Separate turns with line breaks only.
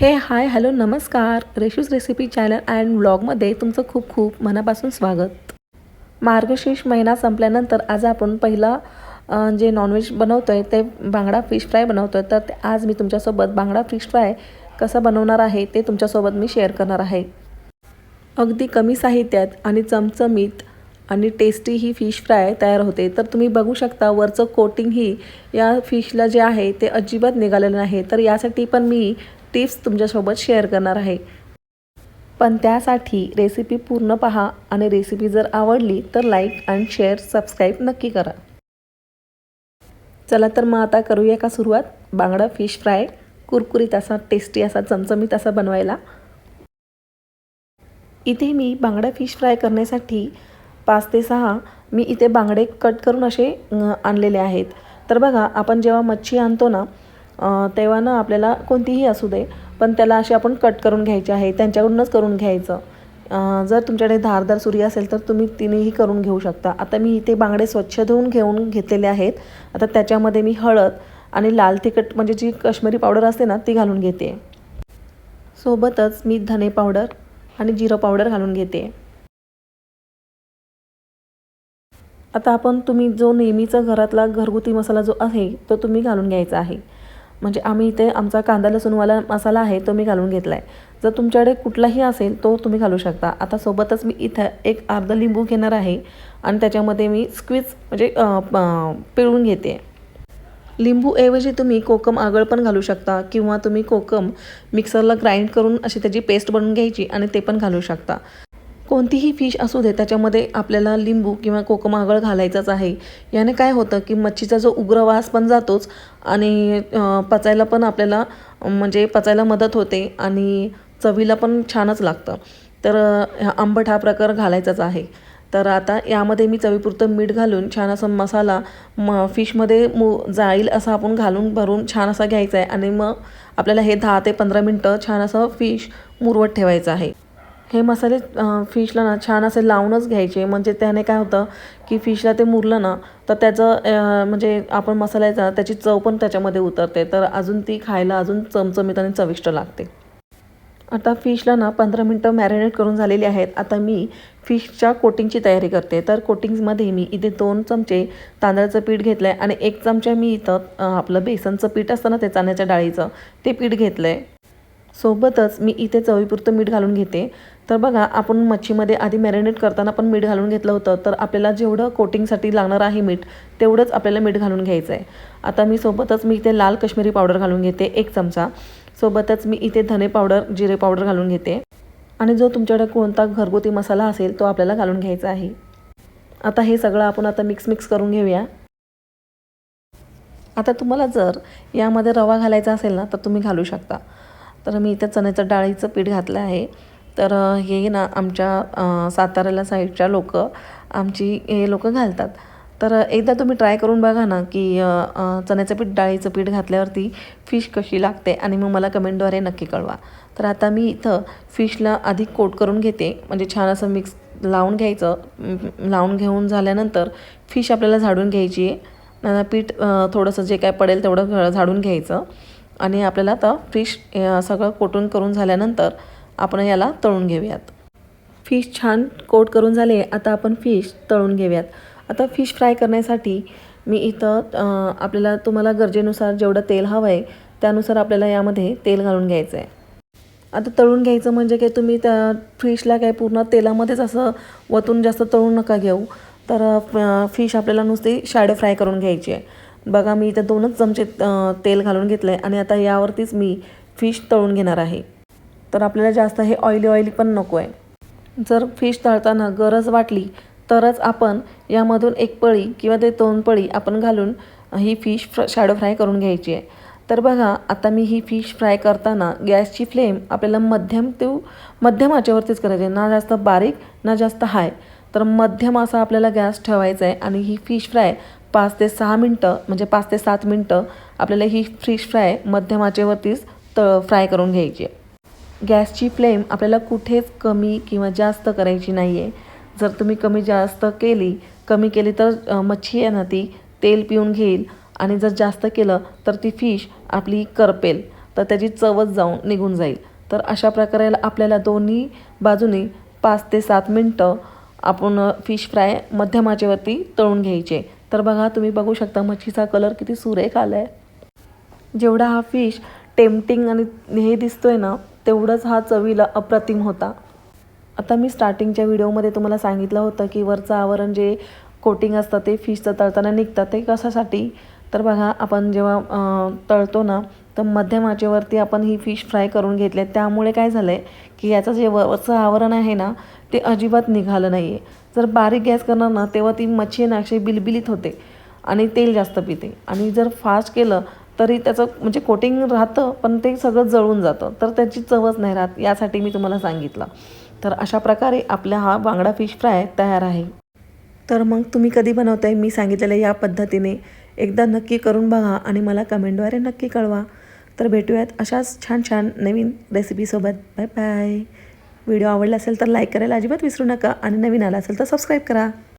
हे hi hello नमस्कार. Reshu's recipe channel and व्लॉगमध्ये तुमचं खूप खूप मनापासून स्वागत. मार्गशीर्ष महिना संपल्यानंतर आज आपण पहिला जे नॉनव्हेज बनवतो आहे ते बांगडा फिश फ्राय बनवतो आहे तर ते आज मी तुमच्यासोबत बांगडा फिश फ्राय कसा बनवणार आहे ते तुमच्यासोबत मी शेअर करणार आहे. अगदी कमी साहित्यात आणि चमचमीत आणि टेस्टी ही फिश फ्राय तयार होते. तर तुम्ही बघू शकता वरचं कोटिंग ही या फिशला जे आहे ते अजिबात निघालेलं नाही. तर यासाठी पण मी टिप्स तुमच्यासोबत शेअर करणार आहे. पण त्यासाठी रेसिपी पूर्ण पहा आणि रेसिपी जर आवडली तर लाईक आणि शेअर सबस्क्राईब नक्की करा. चला तर मग आता करूया का सुरुवात? बांगडा फिश फ्राय कुरकुरीत असा टेस्टी असा चमचमीत असा बनवायला. इथे मी बांगडा फिश फ्राय करण्यासाठी पाच ते सहा मी इथे बांगडे कट करून असे आणलेले आहेत. तर बघा आपण जेव्हा मच्छी आणतो ना तेव्हा ना आपल्याला कोणतीही असू दे पण त्याला अशी आपण कट करून घ्यायचे आहे त्यांच्याकडूनच करून घ्यायचं. जर तुमच्याकडे धारदार सुरी असेल तर तुम्ही तिनेही करून घेऊ शकता. आता मी इथे बांगडे स्वच्छ धुवून घेऊन घेतलेले आहेत. आता त्याच्यामध्ये मी हळद आणि लाल तिखट म्हणजे जी कश्मीरी पावडर असते ना ती घालून घेते. सोबतच मी धने पावडर आणि जिरं पावडर घालून घेते. आता आपण तुम्ही जो नेहमीचा घरातला घरगुती मसाला जो आहे तो तुम्ही घालून घ्यायचा आहे. म्हणजे आम्ही इथे आमचा कांदा लसूणवाला मसाला आहे तो मी घालून घेतला आहे जर तुमच्याकडे कुठलाही असेल तो तुम्ही घालू शकता. आता सोबतच मी इथं एक अर्धा लिंबू घेणार आहे आणि त्याच्यामध्ये मी स्क्वीज म्हणजे पिळून घेते. लिंबूऐवजी तुम्ही कोकम आगळ पण घालू शकता किंवा तुम्ही कोकम मिक्सरला ग्राइंड करून अशी त्याची पेस्ट बनवून घ्यायची आणि ते पण घालू शकता. कोणतीही फिश असू दे त्याच्यामध्ये आपल्याला लिंबू किंवा कोकमागळ घालायचाच आहे. याने काय होतं की मच्छीचा जो उग्र वास पण जातोच आणि पचायला पण आपल्याला म्हणजे पचायला मदत होते आणि चवीला पण छानच लागतं. तर आंबट हा प्रकार घालायचाच आहे. तर आता यामध्ये मी चवीपुरतं मीठ घालून छान असा मसाला म फिशमध्ये मू जाईल असा आपण घालून भरून छान असा घ्यायचा आहे आणि मग आपल्याला हे दहा ते पंधरा मिनटं छान असं फिश मुरवत ठेवायचं आहे. हे मसाले फिशला ना छान असे लावूनच घ्यायचे. म्हणजे त्याने काय होतं की फिशला ते मुरलं ना तर त्याचं म्हणजे आपण मसाल्याचा त्याची चव पण त्याच्यामध्ये उतरते. तर अजून ती खायला अजून चमचमीत आणि चविष्ट लागते. आता फिशला ना पंधरा मिनटं मॅरिनेट करून झालेली आहेत. आता मी फिशच्या कोटिंगची तयारी करते. तर कोटिंग्समध्ये मी इथे दोन चमचे तांदळाचं पीठ घेतलं आहे आणि एक चमचा मी इथं आपलं बेसनचं पीठ असतं ना ते चण्याच्या डाळीचं ते पीठ घेतलं आहे सोबतच मी इथे चवीपुरतं मीठ घालून घेते. तर बघा आपण मच्छीमध्ये आधी मॅरिनेट करताना पण मीठ घालून घेतलं होतं. तर आपल्याला जेवढं कोटिंगसाठी लागणार आहे मीठ तेवढंच आपल्याला मीठ घालून घ्यायचं आहे. आता मी सोबतच मी इथे लाल कश्मीरी पावडर घालून घेते एक चमचा. सोबतच मी इथे धने पावडर जिरे पावडर घालून घेते. आणि जो तुमच्याकडे कोणता घरगुती मसाला असेल तो आपल्याला घालून घ्यायचा आहे. आता हे सगळं आपण आता मिक्स मिक्स करून घेऊया. आता तुम्हाला जर यामध्ये रवा घालायचा असेल ना तर तुम्ही घालू शकता. तर मी इथे चण्याचं डाळीचं पीठ घातलं आहे. तर हे ना आमच्या साताऱ्याला साईडच्या लोक आमची हे लोक घालतात. तर एकदा तुम्ही ट्राय करून बघा ना की चण्याचं पीठ डाळीचं पीठ घातल्यावरती फिश कशी लागते आणि मग मला कमेंटद्वारे नक्की कळवा. तर आता मी इथं फिशला आधी कोट करून घेते. म्हणजे छान असं मिक्स लावून घ्यायचं. लावून घेऊन झाल्यानंतर फिश आपल्याला झाडून घ्यायची आहे. पीठ थोडंसं जे काय पडेल तेवढं झाडून घ्यायचं. आणि आपल्याला आता फिश सगळं कोटून करून झाल्यानंतर आपण याला तळून घेऊयात. फिश छान कोट करून झाले आता आपण फिश तळून घेऊयात. आता फिश फ्राय करण्यासाठी मी इथं आपल्याला तुम्हाला गरजेनुसार जेवढं तेल हवं आहे त्यानुसार आपल्याला यामध्ये तेल घालून घ्यायचं आहे आता तळून घ्यायचं म्हणजे काय तुम्ही त्या फिशला काय पूर्ण तेलामध्येच असं वतून जास्त तळून नका घेऊ. तर फिश आपल्याला नुसती शॅडो फ्राय करून घ्यायची आहे. बघा मी इथं दोनच चमचे तेल घालून घेतलं आहे आणि आता यावरतीच मी फिश तळून घेणार आहे. तर आपल्याला जास्त हे ऑइली ऑइली पण नको आहे जर फिश तळताना गरज वाटली तरच आपण यामधून एक पळी किंवा ते दोन पळी आपण घालून ही फिश फ्र शॅडो फ्राय करून घ्यायची आहे. तर बघा आता मी ही फिश फ्राय करताना गॅसची फ्लेम आपल्याला मध्यम ते मध्यम आचेवरतीच करायची आहे. ना जास्त बारीक ना जास्त हाय तर मध्यम असा आपल्याला गॅस ठेवायचा आहे आणि ही फिश फ्राय पाच ते सहा मिनटं म्हणजे पाच ते सात मिनटं आपल्याला ही फिश फ्राय मध्यम आचेवरतीच त फ्राय करून घ्यायची आहे. गॅसची फ्लेम आपल्याला कुठेच कमी किंवा जास्त करायची नाही आहे जर तुम्ही कमी जास्त केली कमी केली तर मच्छी आहे ना ती तेल पिऊन घेईल आणि जर जास्त केलं तर ती फिश आपली करपेल तर त्याची चवच जाऊन निघून जाईल. तर अशा प्रकारे आपल्याला दोन्ही बाजूनी पाच ते सात मिनटं आपण फिश फ्राय मध्यमाचेवरती तळून घ्यायचे. तर बघा तुम्ही बघू शकता मच्छीचा कलर किती सुरेख आला आहे जेवढा हा फिश टेम्पटिंग आणि हे दिसतोय ना तेवढंच हा चवीला अप्रतिम होता. आता मी स्टार्टिंगच्या व्हिडिओमध्ये तुम्हाला सांगितलं होतं की वरचं आवरण जे कोटिंग असतं ते फिशचं तळताना निघतं ते कशासाठी? तर बघा आपण जेव्हा तळतो ना तर मध्यम आचेवरती आपण ही फिश फ्राय करून घेतले त्यामुळे काय झालं आहे की याचं जे वरचं आवरण आहे ना ते अजिबात निघालं नाही आहे जर बारीक गॅस करणार ना तेव्हा ती मच्छी आहे ना अशी बिलबिलीत होते आणि तेल जास्त पिते. आणि जर फास्ट केलं तरी त्याचं म्हणजे कोटिंग राहतं पण ते सगळं जळून जातं. तर त्याची चवच नाही राहत यासाठी मी तुम्हाला सांगितलं. तर अशा प्रकारे आपला हा बांगडा फिश फ्राय तयार आहे. तर मग तुम्ही कधी बनवताय? मी सांगितलेलं या पद्धतीने. एकदा नक्की करून बघा आणि मला कमेंटद्वारे नक्की कळवा. तर भेटूयात अशाच छान छान नवीन रेसिपीसोबत बाय बाय व्हिडिओ आवडला असेल तर लाईक करायला अजिबात विसरू नका आणि नवीन आला असेल तर सबस्क्राईब करा.